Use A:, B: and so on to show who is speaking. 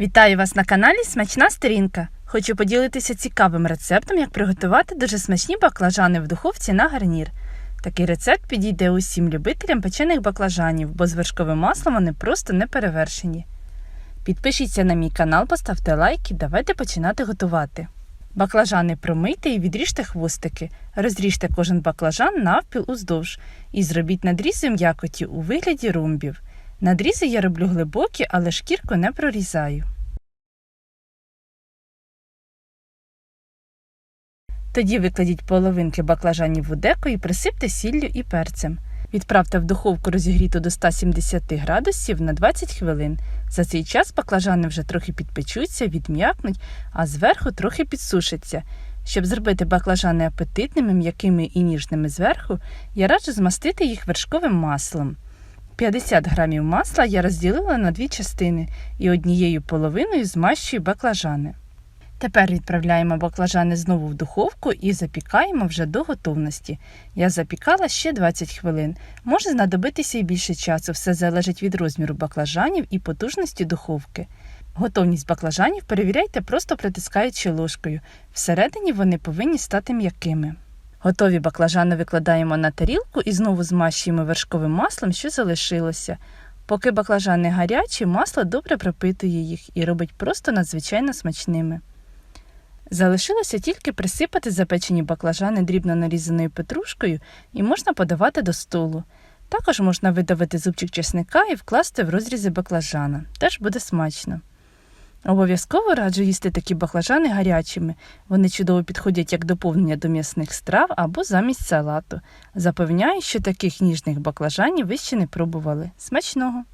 A: Вітаю вас на каналі Смачна сторінка. Хочу поділитися цікавим рецептом, як приготувати дуже смачні баклажани в духовці на гарнір. Такий рецепт підійде усім любителям печених баклажанів, бо з вершковим маслом вони просто не перевершені. Підпишіться на мій канал, поставте лайк і давайте починати готувати. Баклажани промийте і відріжте хвостики. Розріжте кожен баклажан навпіл уздовж і зробіть надрізи м'якоті у вигляді ромбів. Надрізи я роблю глибокі, але шкірку не прорізаю. Тоді викладіть половинки баклажанів у деко і присипте сіллю і перцем. Відправте в духовку розігріту до 170 градусів на 20 хвилин. За цей час баклажани вже трохи підпечуться, відм'якнуть, а зверху трохи підсушаться. Щоб зробити баклажани апетитними, м'якими і ніжними зверху, я раджу змастити їх вершковим маслом. 50 грамів масла я розділила на дві частини і однією половиною змащую баклажани. Тепер відправляємо баклажани знову в духовку і запікаємо вже до готовності. Я запікала ще 20 хвилин. Може знадобитися і більше часу, все залежить від розміру баклажанів і потужності духовки. Готовність баклажанів перевіряйте просто притискаючи ложкою. Всередині вони повинні стати м'якими. Готові баклажани викладаємо на тарілку і знову змащуємо вершковим маслом, що залишилося. Поки баклажани гарячі, масло добре пропитує їх і робить просто надзвичайно смачними. Залишилося тільки присипати запечені баклажани дрібно нарізаною петрушкою і можна подавати до столу. Також можна видавити зубчик чесника і вкласти в розрізи баклажана. Теж буде смачно. Обов'язково раджу їсти такі баклажани гарячими. Вони чудово підходять як доповнення до м'ясних страв або замість салату. Запевняю, що таких ніжних баклажанів ви ще не пробували. Смачного!